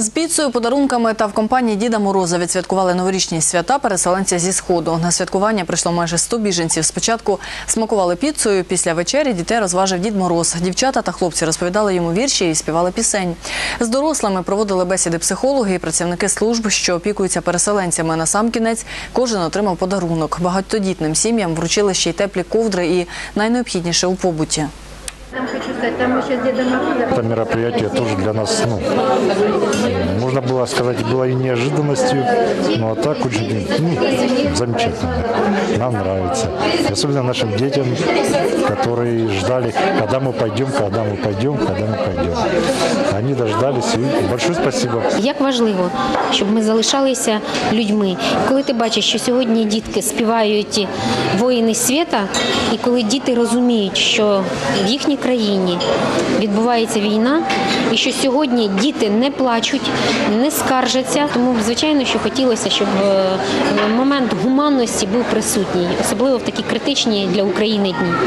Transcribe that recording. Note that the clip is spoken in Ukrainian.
З піцею, подарунками та в компанії Діда Мороза відсвяткували новорічні свята переселенця зі сходу. На святкування прийшло майже 100 біженців. Спочатку смакували піцею. Після вечері дітей розважив Дід Мороз. Дівчата та хлопці розповідали йому вірші і співали пісень. З дорослими проводили бесіди психологи і працівники служб, що опікуються переселенцями. На сам кінець кожен отримав подарунок. Багатодітним сім'ям вручили ще й теплі ковдри і найнеобхідніше у побуті. Это мероприятие тоже для нас, ну, можно было сказать, было и неожиданностью, но а так очень ну, замечательно. Нам нравится. Особенно нашим детям, которые ждали, когда мы пойдем, когда мы пойдем, когда мы пойдем. Они дождались. И большое спасибо. Як важливо, щоб ми залишалися людьми. Коли ти бачиш, що сьогодні дітки співають воїни світа, і коли діти розуміють, що в їхній країні відбувається війна, і що сьогодні діти не плачуть, не скаржаться, тому звичайно, що хотілося, щоб е, момент гуманності був присутній, особливо в такі критичні для України дні.